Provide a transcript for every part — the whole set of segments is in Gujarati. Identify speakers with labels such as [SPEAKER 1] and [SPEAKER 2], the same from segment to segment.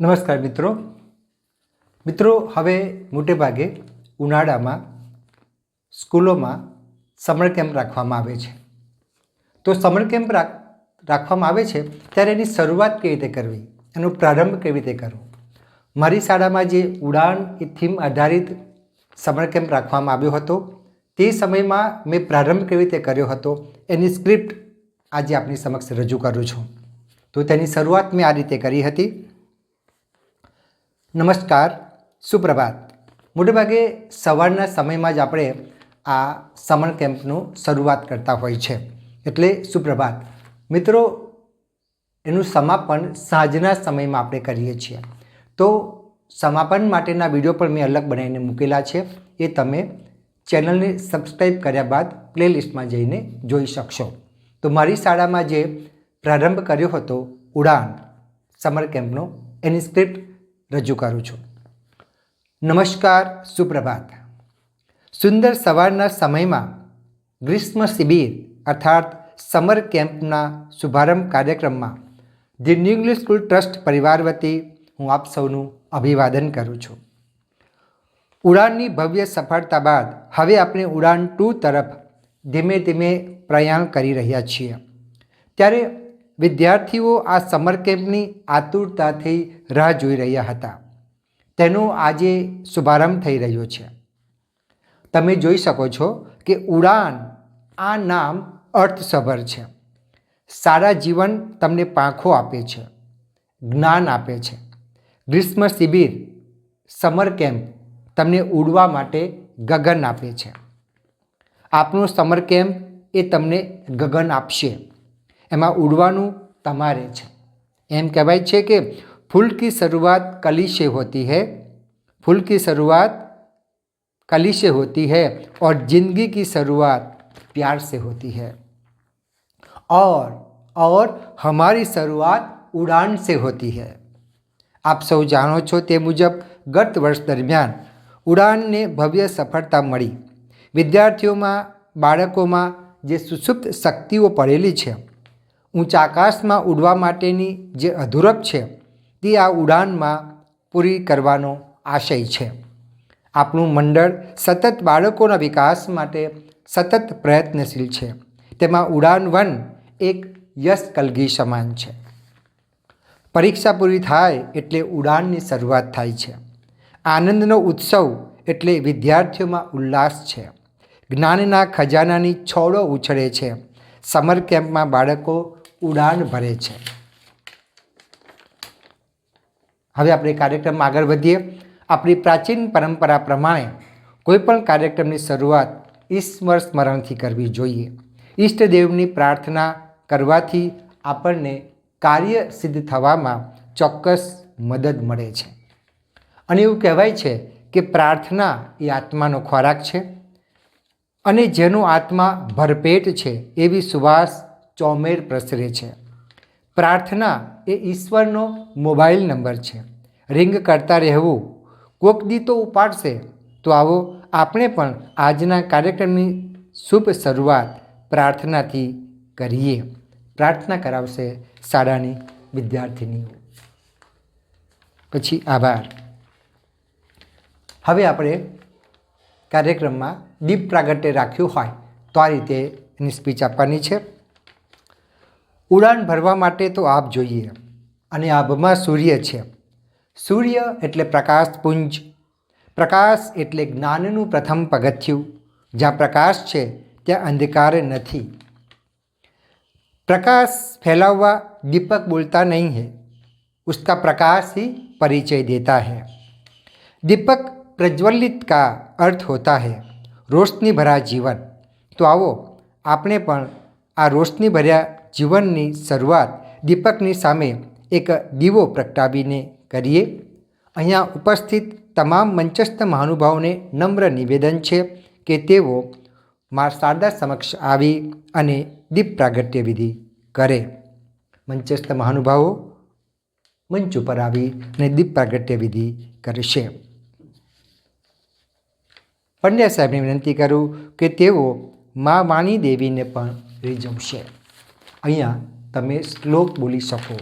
[SPEAKER 1] નમસ્કાર મિત્રો. મિત્રો, હવે મોટે ભાગે ઉનાળામાં સ્કૂલોમાં સમર કેમ્પ રાખવામાં આવે છે. તો સમર કેમ્પ રાખ, રાખવામાં આવે છે ત્યારે એની શરૂઆત કેવી રીતે કરવી? એનો પ્રારંભ કેવી રીતે કરવો? મારી શાળામાં જે ઉડાન એ થીમ આધારિત સમર કેમ્પ રાખવામાં આવ્યો હતો, તે સમયમાં મેં પ્રારંભ કેવી રીતે કર્યો હતો, એની સ્ક્રિપ્ટ આજે આપની સમક્ષ રજૂ કરું છું. તો તેની શરૂઆત મેં આ રીતે કરી હતી. નમસ્કાર, સુપ્રભાત. મોટેભાગે સવારના સમયમાં જ આપણે આ સમર કેમ્પનું શરૂઆત કરતા હોય છે. એટલે સુપ્રભાત, મિત્રો, એનું સમાપન સાંજના સમયમાં આપણે કરીએ છીએ. તો સમાપન માટેના વીડિયો પણ મેં અલગ બનાવીને મૂકેલા છે. એ તમે ચેનલને સબસ્ક્રાઈબ કર્યા બાદ પ્લેલિસ્ટમાં જઈને જોઈ શકશો. તો મારી શાળામાં જે પ્રારંભ કર્યો હતો, ઉડાન, સમર કેમ્પનો, એની સ્ક્રિપ્ટ રજૂ કરું છું. નમસ્કાર, સુપ્રભાત. સુંદર સવારના સમયમાં ગ્રીષ્મ શિબિર અર્થાત સમર કેમ્પના શુભારંભ કાર્યક્રમમાં the new English school trust પરિવાર વતી હું આપ સૌનું અભિવાદન કરું છું. ઉડાનની ભવ્ય સફળતા બાદ હવે આપણે ઉડાન ટુ તરફ ધીમે ધીમે પ્રયાણ કરી રહ્યા છીએ. ત્યારે વિદ્યાર્થીઓ આ સમર કેમ્પની આતુરતાથી રાહ જોઈ રહ્યા હતા. તેનો આજે શુભારંભ થઈ રહ્યો છે. તમે જોઈ શકો છો કે ઉડાન આ નામ અર્થસભર છે. સારા જીવન તમને પાંખો આપે છે. જ્ઞાન આપે છે. ગ્રીષ્મ શિબિર, સમર કેમ્પ તમને ઉડવા માટે ગગન આપે છે. આપનું સમર કેમ્પ એ તમને ગગન આપશે. એમાં ઉડવાનું તમારે છે એમ કહેવાય છે કે ફૂલ કી શરૂઆત કલી से होती है फूल की शुरुआत कली से होती है और जिंदगी की शुरुआत प्यार से होती है और और हमारी शुरुआत उड़ान से होती है આપ સૌ જાણો છો તે મુજબ ગત વર્ષ દરમિયાન ઉડાનને ભવ્ય સફળતા મળી વિદ્યાર્થીઓમાં બાળકોમાં જે સુષુપ્ત શક્તિઓ પડેલી છે ઊંચા આકાશમાં ઉડવા માટેની જે અધુરપ છે, તે આ ઉડાનમાં પૂરી કરવાનો આશય છે. આપણું મંડળ સતત બાળકોના વિકાસ માટે સતત પ્રયત્નશીલ છે. તેમાં ઉડાન વન એક યશ કલગી સમાન છે. પરીક્ષા પૂરી થાય એટલે ઉડાનની શરૂઆત થાય છે. આનંદનો ઉત્સવ એટલે વિદ્યાર્થીઓમાં ઉલ્લાસ છે. જ્ઞાનના ખજાનાની છોડો ઉછળે છે. સમર કેમ્પમાં બાળકો ઉડાન ભરે છે. હવે આપણે કાર્યક્રમમાં આગળ વધીએ. આપણી પ્રાચીન પરંપરા પ્રમાણે કોઈપણ કાર્યક્રમની શરૂઆત ઈશ્વર સ્મરણથી કરવી જોઈએ. ઈષ્ટદેવની પ્રાર્થના કરવાથી આપણને કાર્ય સિદ્ધ થવામાં ચોક્કસ મદદ મળે છે. અને એવું કહેવાય છે કે પ્રાર્થના એ આત્માનો ખોરાક છે. અને જેનો આત્મા ભરપેટ છે એવી સુવાસ ચોમેર પ્રસરે છે. પ્રાર્થના એ ઈશ્વરનો મોબાઈલ નંબર છે. રિંગ કરતા રહેવું. કોક દી તો ઉપાડશે તો આવો આપણે પણ આજના કાર્યક્રમની શુભ શરૂઆત પ્રાર્થનાથી કરીએ. પ્રાર્થના કરાવશે શાળાની વિદ્યાર્થીનીઓ. પછી આભાર. હવે આપણે કાર્યક્રમમાં દીપ પ્રાગટ્ય રાખ્યું હોય તો આ રીતે એની સ્પીચ આપવાની છે. ઉડાન ભરવા માટે તો આપ જોઈએ અને આભમાં સૂર્ય છે સૂર્ય એટલે પ્રકાશપુંજ પ્રકાશ એટલે જ્ઞાનનું પ્રથમ પગથિયું જ્યાં પ્રકાશ છે ત્યાં અંધકાર નથી प्रकाश फैला हुआ दीपक बोलता नहीं है उसका प्रकाश ही परिचय देता है दीपक प्रज्वलित का अर्थ होता है રોશની ભરા જીવન તો આવો આપણે પણ આ રોશની ભર્યા જીવનની શરૂઆત દીપકની સામે એક દીવો પ્રગટાવીને કરીએ. અહીંયા ઉપસ્થિત તમામ મંચસ્થ મહાનુભાવોને નમ્ર નિવેદન છે કે તેઓ મા શારદા સમક્ષ આવી અને દીપ પ્રાગટ્ય વિધિ કરે. મંચસ્થ મહાનુભાવો મંચ ઉપર આવી અને દીપ પ્રાગટ્ય વિધિ કરશે. પંડ્યા સાહેબને વિનંતી કરું કે તેઓ મા વાણી દેવીને પણ રીઝવશે અહીંયા તમે શ્લોક બોલી શકો.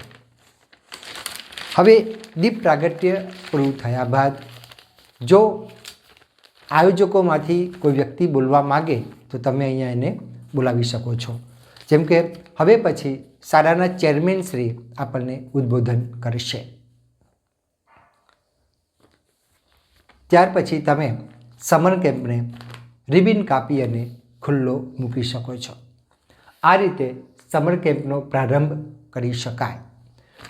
[SPEAKER 1] હવે દીપ પ્રાગટ્ય પૂરું થયા બાદ જો આયોજકોમાંથી કોઈ વ્યક્તિ બોલવા માગે તો તમે અહીંયા એને બોલાવી શકો છો. જેમ કે હવે પછી શાળાના ચેરમેન શ્રી આપણને ઉદ્બોધન કરશે. ત્યાર પછી તમે સમર કેમ્પને રિબિન કાપી અને ખુલ્લો મૂકી શકો છો. આ રીતે સમર કેમ્પનો પ્રારંભ કરી શકાય.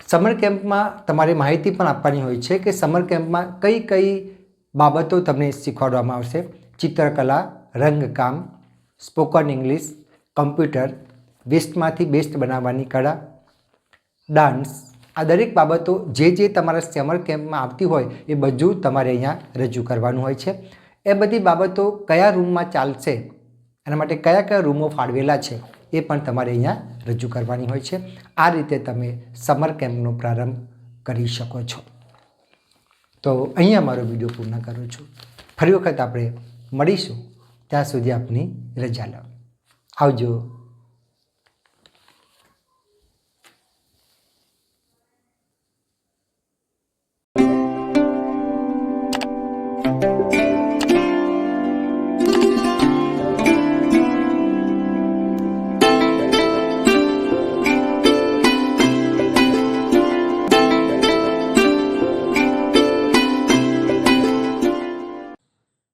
[SPEAKER 1] સમર કેમ્પમાં તમારે માહિતી પણ આપવાની હોય છે કે સમર કેમ્પમાં કઈ કઈ બાબતો તમને શીખવાડવામાં આવશે. ચિત્રકલા, રંગકામ, સ્પોકન ઇંગ્લિશ, કમ્પ્યુટર, વેસ્ટમાંથી બેસ્ટ બનાવવાની કળા, ડાન્સ, આ દરેક બાબતો જે જે તમારા સમર કેમ્પમાં આવતી હોય એ બધું તમારે અહીંયા રજૂ કરવાનું હોય છે. એ બધી બાબતો કયા રૂમમાં ચાલશે? એના માટે કયા કયા રૂમો ફાળવેલા છે? એ પણ તમારે અહીંયા રજૂ કરવાની હોય છે. આ રીતે તમે સમર કેમ્પનો પ્રારંભ કરી શકો છો. તો અહીંયા મારો વીડિયો પૂર્ણ કરું છું. ફરી વખત આપણે મળીશું. ત્યાં સુધી આપની રજા લો. આવજો.